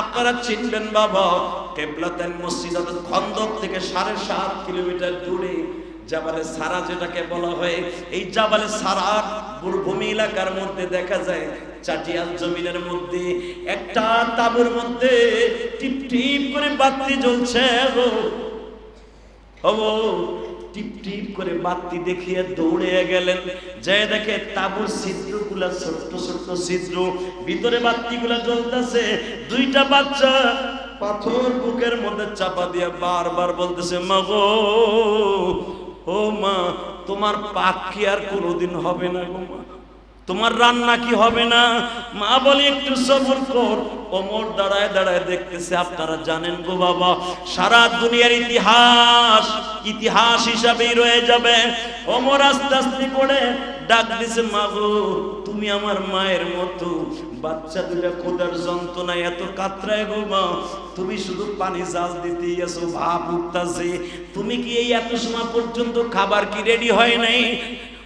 আপনারা চিনবেন বাবা কেবলাতেন মসজিদ খন্দক থেকে সাড়ে সাত কিলোমিটার দূরে জাবালে সারা যেটাকে বলা হয়, এই জাবালে সারার মরুভূমি এলাকার মধ্যে দেখা যায়, চাটিয়াল জমিনের মধ্যে, একটা তাবুর মধ্যে টিপ টিপ করে বাতি জ্বলছে ও টিপ টিপ করে বাতি দেখিয়ে দৌড়ে গেলেন। যে দেখে তাবুর ছিদ্রগুলা ছোট্ট ছোট্ট ছিদ্র। ভিতরে বাতিগুলা জ্বলতেছে। দুইটা বাচ্চা পাথর বুকের মধ্যে চাপা দিয়ে বারবার বলতেছে, মাগো, ও মা, তোমার পাখি আর কোনোদিন হবে না গো মা। তোমার রান্না কি হবে না? মা বলে, একটু সবর কর। ওমর দাঁড়ায় দাঁড়ায় দেখতেছে, আপনারা জানেন গো বাবা, সারা দুনিয়ার ইতিহাস ইতিহাস হিসাবেই রয়ে যাবে। ওমর আস্তে আস্তে করে ডাক দিছে মাগো তুমি আমার মায়ের মতো, বাচ্চা দুটা খোদার যন্ত্রণায় এত কাতরায় গো মা, তুমি শুধু পানি জাল দিতে আসো ভাব উঠতাছে। তুমি কি এই এত সময় পর্যন্ত খাবার কি রেডি হয় নাই?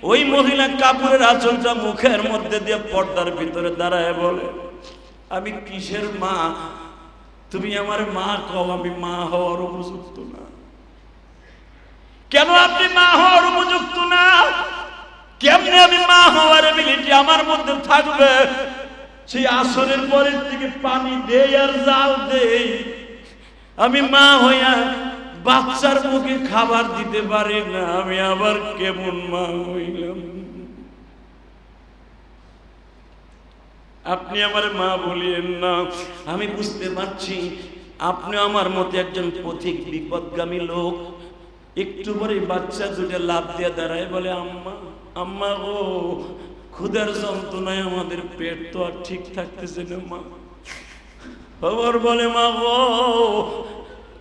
ওই মহিলা কাপড়ের আঁচলটা মুখের মধ্যে দিয়ে পর্দার ভিতরে দাঁড়ায় বলে, আমি কিসের মা? তুমি আমার মা কও, আমি মা হওয়ার উপযুক্ত না। কেন আপনি মা হওয়ার উপযুক্ত না? কেমনে আমি মা হওয়ার এবিলিটি আমার মধ্যে থাকবে? সেই আসরের পরের দিকে পানি দেই আর জাল দেই। আমি মা হইয়া বাচ্চার মুখে খাবার দিতে পারি না, আমি আবার কেমন মা হইলাম? আপনি আমার মা বলিয়েন না, আমি বুঝতে পারছি আপনি আমার মতো একজন পথিক, বিপদগামী লোক। একটু পরে বাচ্চা দুটো লাভ দিয়ে দাঁড়ায় বলে, আম্মা আম্মা ও ক্ষুধার যন্ত্রণায় আমাদের পেট তো আর ঠিক থাকতেছে না মা। খবর বলে, মা গো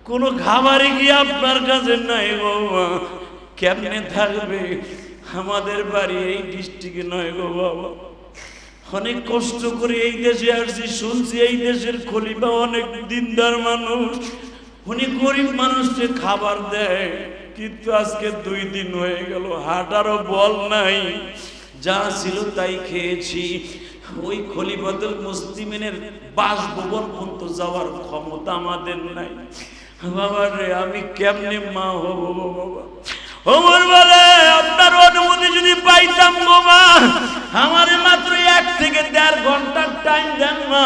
কোনো খাবারই কি আপনার কাছে নাই বাবা? কেমনে থাকবে? আমাদের বাড়ি এই ডিস্ট্রিক্টে নয় গো বাবা। অনেক কষ্ট করে এই দেশে আসছি, শুনছি এই দেশের খলিফা অনেক দিনদার মানুষ। উনি গরিব মানুষকে খাবার দেয়, কিন্তু আজকে দুই দিন হয়ে গেল হাঁটারও বল নাই। যা ছিল তাই খেয়েছি। ওই খলিফাতুল মুসলিমিনের বাসভবন পর্যন্ত যাওয়ার ক্ষমতা আমাদের নাই। বাবা রে আমি কেমনে মা হব, বাবা ওমর বলে, আপনার অনুমতি যদি পাইতাম গো মা আমারে মাত্র এক থেকে দেড় ঘণ্টার টাইম দেন মা।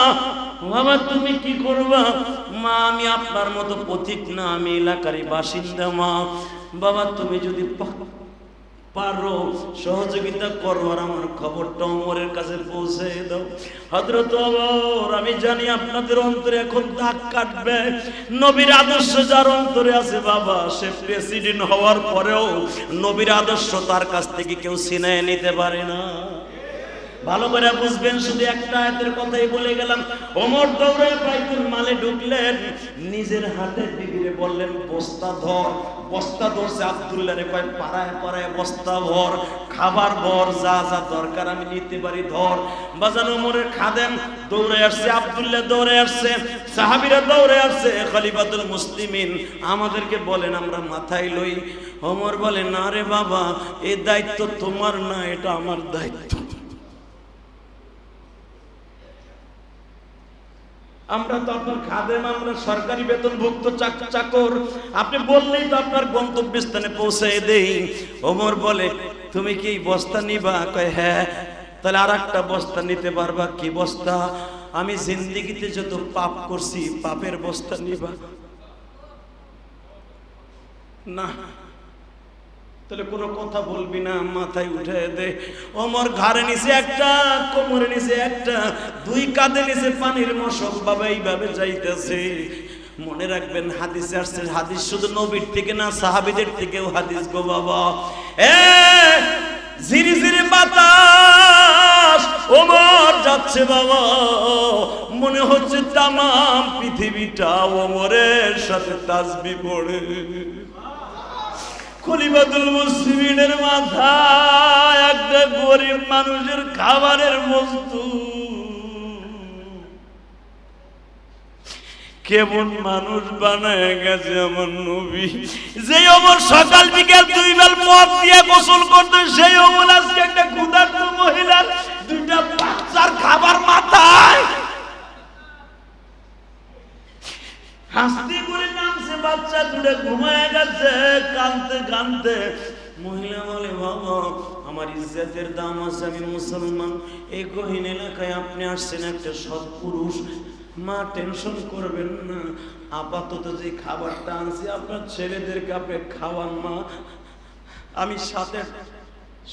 বাবা, তুমি কি করবা? মা, আমি আপনার মতো পথিক না, আমি এলাকারই বাসিন্দা, মা। বাবা, তুমি যদি পারো, সহযোগিতা করো আর আমার খবরটা অমরের কাছে পৌঁছে দাও। হজরত অমর, আমি জানি আপনাদের অন্তরে এখন দাগ কাটবে। নবীর আদর্শ যার অন্তরে আছে বাবা, সে প্রেসিডেন্ট হওয়ার পরেও নবীর আদর্শ তার কাছ থেকে কেউ ছিনায় নিতে পারে না। ভালো করে বুঝবেন, শুধু একটা আয়াতের কথাই বলে গেলাম। ওমর দৌড়ে বাইতুল মালে ঢুকলেন, নিজের হাতে দিদিরে বললেন, বস্তা ধর। বস্তা ধরছে আব্দুল্লাহ রে, কয়, পাড়ায় পাড়ায় বস্তা ভর, খাবার ভর, যা যা দরকার আমি নিতে পারি, ধর। বাজান ওমরের খাদেন দৌড়ে আসছে, আব্দুল্লাহ দৌড়ে আসছে, সাহাবিরা দৌড়ে আসছে খলিফাতুল মুসলিমিন, আমাদেরকে বলেন, আমরা মাথায় লই। ওমর বলে, না রে বাবা এই দায়িত্ব তোমার না, এটা আমার দায়িত্ব। আমরা তো আপনার খাদেম, আমরা সরকারি বেতনভুক্ত চাক- চাকর। আপনি বললেই তো আপনার গন্তব্যস্থানে পৌঁছে দেই। ওমর বলে, তুমি কি বস্তা নিবা? কয় হ্যাঁ। তাহলে আর একটা বস্তা নিতে পারবা? কি বস্তা? আমি জিন্দিগিতে যত পাপ করছি, পাপের বস্তা নিবা। না। তাহলে কোনো কথা বলবি না, মাথায় উঠে দে। ওমর ঘাড়ে নিচে একটা, কোমরে নিচে একটা, দুই কাঁধে নিচে পানির মশক বাবা এইভাবে যাইতেছে। মনে রাখবেন, হাদিসে আসছে, হাদিস শুধু নবীর থেকে না, সাহাবিদের থেকেও হাদিস গো বাবা। এ, ঝিরি ঝিরি বাতাস, ওমর যাচ্ছে বাবা। মনে হচ্ছে তামাম পৃথিবীটা ওমরের সাথে তাসবি পড়ে। খলিফাতুল মুসলিমিনের মাথায় একটা গরিব মানুষের খাবারের বস্তু। কেমন মানুষ বানায় গেছে আমার নবী। যে অমর সকাল বিকেল দুই বেল মদ দিয়ে গোসল করতে, সেই অমর আজকে একটা ক্ষুধার্ত মহিলার দুইটা বাচ্চার খাবার মাথায়। হাসতে করে বাচ্চা তুলে ঘুমায় গেছে কানতে কানতে মহিলা বলে, বাবা, আমার ইজ্জতের দাম আছে, আমি মুসলমান। এই গহীন এলাকায় আপনি আসছেন একটা সৎ পুরুষ। মা, টেনশন করবেন না। আপাতত যে খাবারটা আনছি, আপনার ছেলেদেরকে আপনি খাওয়ান, মা। আমি সাথে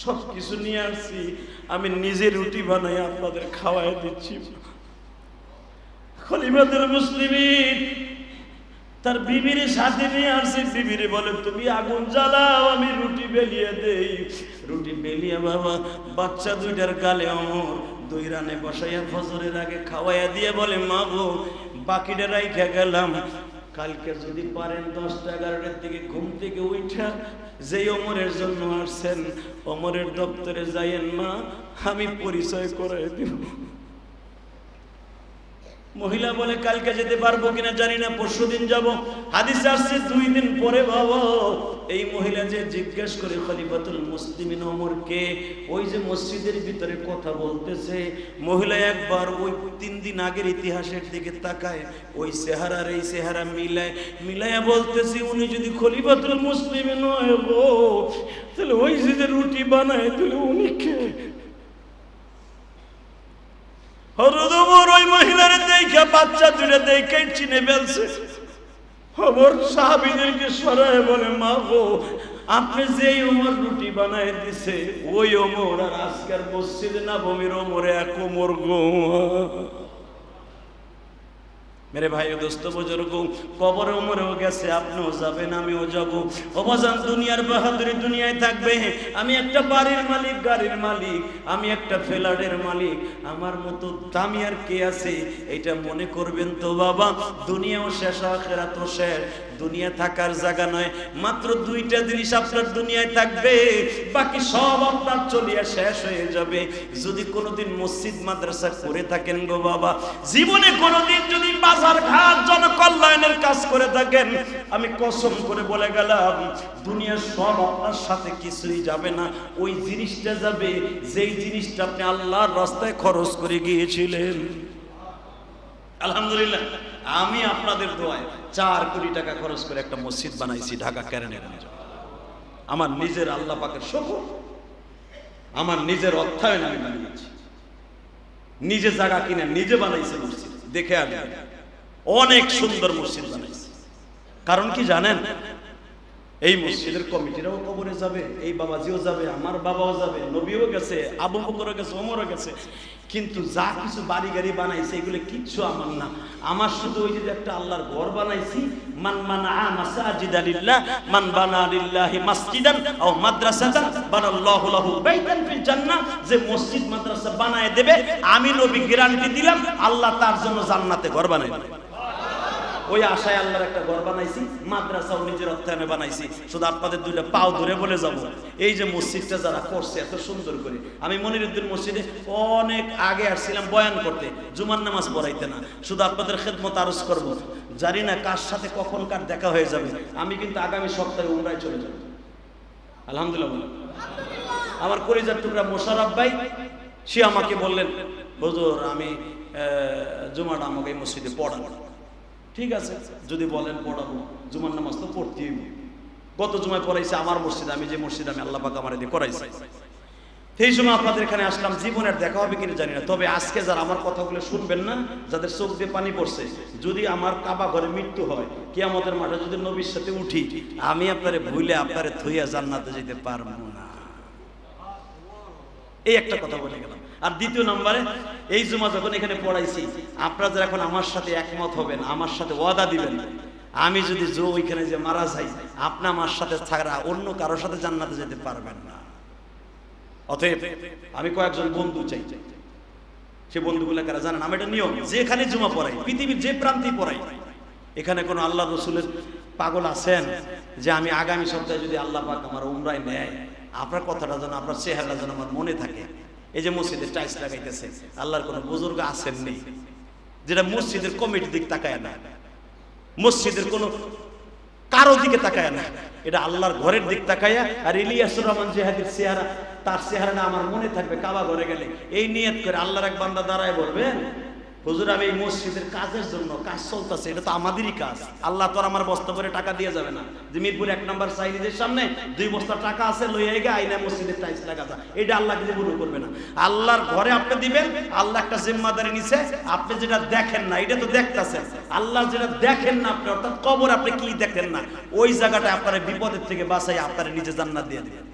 সব কিছু নিয়ে আসছি। আমি নিজে রুটি বানাই, আপনাদের খাওয়াই দিচ্ছি খলিফাতুল মুসলিমিন তার বিবির সাথে নিয়ে আসছে বিবিরে বলে, তুমি আগুন জ্বালাও, আমি রুটি বেলিয়ে দেই। রুটি বেলিয়ে বাবা, বাচ্চা দুইটার গালে অমর। দুই রানে বসাইয়া ফজরের আগে খাওয়াইয়া দিয়ে বলে, মা গো, বাকিটা রাইখা গেলাম। কালকে যদি পারেন দশটা এগারোটার দিকে ঘুম থেকে উঠা যেই অমরের জন্য আসছেন, অমরের দপ্তরে যাইয়েন মা, আমি পরিচয় করে দিব। মহিলা বলে কালকে যেতে পারব কিনা জানি না, পরশু দিন যাব। হাদিস আসছে দুই দিন পরে বাবা, এই মহিলা যে জিজ্ঞেস করে খলিফাতুল মুসলিমিন ওমরকে ওই যে মসজিদের ভিতরে কথা বলতেছে, মহিলা একবার ওই তিন দিন আগের ইতিহাসের দিকে তাকায়, ওই চেহারার এই চেহারা মিলায়, মিলাইয়া বলতেছে, উনি যদি খলিফাতুল মুসলিমিন হয় গো, তাহলে ওই যে রুটি বানায়, তাহলে উনি কে হরদমর ওই মহিলার দেখে বাচ্চা দুটো দেখে চিনে ফেলছে। খবর সাহাবিদেরকে সরায় বলে, মা গো, আপনি যেই ওমর রুটি বানায় দিছে, ওই ওমর আর আজকের মসজিদে না বমির ওমরে এক ওমর গো মেরে ভাই দোস্ত বুজুর্গ, কবর উমরেও গেছে, আপনিও যাবেন, আমিও যাব। অবজান দুনিয়ার বাহাদুরি দুনিয়ায় থাকবে। আমি একটা বাড়ির মালিক, গাড়ির মালিক, আমি একটা ফ্ল্যাটের মালিক। আমার মতো দামি আর কে আছে? এটা মনে করবেন তো বাবা, দুনিয়াও শেষ, আখেরাতও শেষ। দুনিয়া থাকার জায়গা নয়, মাত্র দুইটা জিনিস আপনার দুনিয়ায় থাকবে, বাকি সব আপনার চলিয়া শেষ হয়ে যাবে। যদি কোনোদিন মসজিদ, মাদ্রাসা করে থাকেন গো বাবা, জীবনে কোনোদিন যদি বাজার ঘাট, জনকল্যাণের কাজ করে থাকেন, আমি কসম করে বলে গেলাম, দুনিয়ার সব আপনার সাথে কিছুই যাবে না। ওই জিনিসটা যাবে, যেই জিনিসটা আপনি আল্লাহর রাস্তায় খরচ করে গিয়েছিলেন। আলহামদুলিল্লাহ। আমি আপনাদের দোয়ায় চার কোটি টাকা খরচ করে একটা মসজিদ বানাইছি ঢাকা ক্যারেনের আমার নিজের আল্লাহ পাকের শকর আমার নিজের অর্থায়ন আমি বানিয়েছি। নিজে জায়গা কিনে নিজে বানাইছে মসজিদ। দেখে আসবেন অনেক সুন্দর মসজিদ বানাইছে। কারণ কি জানেন? এই মসজিদের কমিটিরাও কবরে যাবে, এই বাবাজিও যাবে, আমার বাবাও যাবে, নবীও গেছে, আবু গেছে, ওমরও গেছে। কিন্তু যা কিছু বাড়ি গাড়ি বানাইছে, এগুলো কিচ্ছু আমার না। আমার শুধু ওই যে একটা আল্লাহর ঘর বানাইছি, মান মানা মাসাজিদ আলিল্লাহ মান বানা লিল্লাহি মাসজিদান আও মাদ্রাসাতান, বানাল্লাহু লাহু বাইতান ফিল জান্নাহ। যে মসজিদ মাদ্রাসা বানায় দেবে, আমি নবী গ্যারান্টি দিলাম, আল্লাহ তার জন্য জান্নাতে ঘর বানাই দেবে। ওই আশায় আল্লাহর একটা ঘর বানাইছি মাদ্রাসাও নিজের অর্থায়নে বানাইছি। শুধু আপনাদের দুইটা পাও ধরে বলে যাব। এই যে মসজিদটা যারা করছে, এত সুন্দর করে। আমি মনিরুদ্দিন মসজিদে অনেক আগে আসছিলাম বয়ান করতে। জুমার নামাজ পড়াইতে না। শুধু আপনাদের খেদমত আরজ করব। জানি না কার সাথে কখন কার দেখা হয়ে যাবে। আমি কিন্তু আগামী সপ্তাহে উমরায় চলে যাব। আলহামদুলিল্লাহ। আমার কলিজার টুকরা মোশারফ ভাই, সে আমাকে বললেন, হুজুর, আমি জুমাটা আমাকে মসজিদে পড়াবো ঠিক আছে, যদি বলেন পড়াবো। জুমার নামাজ তো পড়তেই। গত জুমায় পড়াইছে আমার মসজিদ, আমি যে মসজিদ আমি আল্লাহ পাক আমার দিয়ে করাইছি সেই সময় আপনাদের এখানে আসলাম, জীবনের দেখা হবে কিনা জানি না। তবে আজকে যারা আমার কথাগুলো শুনবেন না, যাদের চোখ দিয়ে পানি পড়ছে, যদি আমার কাবা ঘরে মৃত্যু হয়, কিয়ামতের মাঠে যদি নবীর সাথে উঠি, আমি আপনারে ভুলে আপনারে থইয়া জান্নাতে যেতে পারব না। এই একটা কথা বলে গেলাম। আর দ্বিতীয় নম্বরে, এই জুমা যখন এখানে পড়াইছি আপনারা যারা এখন আমার সাথে একমত হবেন, আমার সাথে ওয়াদা দিবেন। আমি যদি জো ওইখানে যে মারা যাই, আপনি আমার সাথে ছাড়া অন্য কারোর সাথে জান্নাতে যেতে পারবেন না। অতএব, আমি কয়েকজন বন্ধু চাই। সে বন্ধুগুলো কারা জানেন? আমি এটা নিয়ম, যেখানে জুমা পড়াই, পৃথিবীর যে প্রান্তেই পড়াই, এখানে কোনো আল্লাহ রসুলের পাগল আছেন যে আমি আগামী সপ্তাহে যদি আল্লাহ পাক আমার উমরায় নেয় আপনার কথাটা যেন, আপনার চেহারা যেন আমার মনে থাকে। এই যে মসজিদে টাইলস লাগাইতেছে, আল্লাহর কোনো বুজুর্গ আছেন নেই যেটা মসজিদের কমিটির দিক তাকায় না। মসজিদের কোনো কারও দিকে তাকায় না। এটা আল্লাহর ঘরের দিক তাকায়া আর ইলিয়াসুর রহমান জেহাদির চেহারা, তার চেহারাটা আমার মনে থাকবে কাবা ঘরে গেলে। এই নিয়ত করে আল্লাহর এক বান্দা দাঁড়ায় বলবেন হুজুর, আমি এই মসজিদের কাজের জন্য কাজ চলতেছে, এটা তো আমাদেরই কাজ। আল্লাহ তো আমার বস্তা করে টাকা দিয়ে যাবে না। যে মিরপুর এক নম্বর সাইনিদের সামনে দুই বস্তা টাকা আছে, লইয়া গে আইনা মসজিদের টাইলস লাগা যা এটা আল্লাহ কিছু মনে করবে না। আল্লাহর ঘরে আপনি দিবেন, আল্লাহ একটা জিম্মাদারি নিছে। আপনি যেটা দেখেন না, এটা তো দেখতাছেন। আল্লাহ যেটা দেখেন না আপনি, অর্থাৎ কবর আপনি কি দেখেন না, ওই জায়গাটা আপনার বিপদের থেকে বাঁচাই আপনার নিজে জান্নাত দিয়ে দিবেন।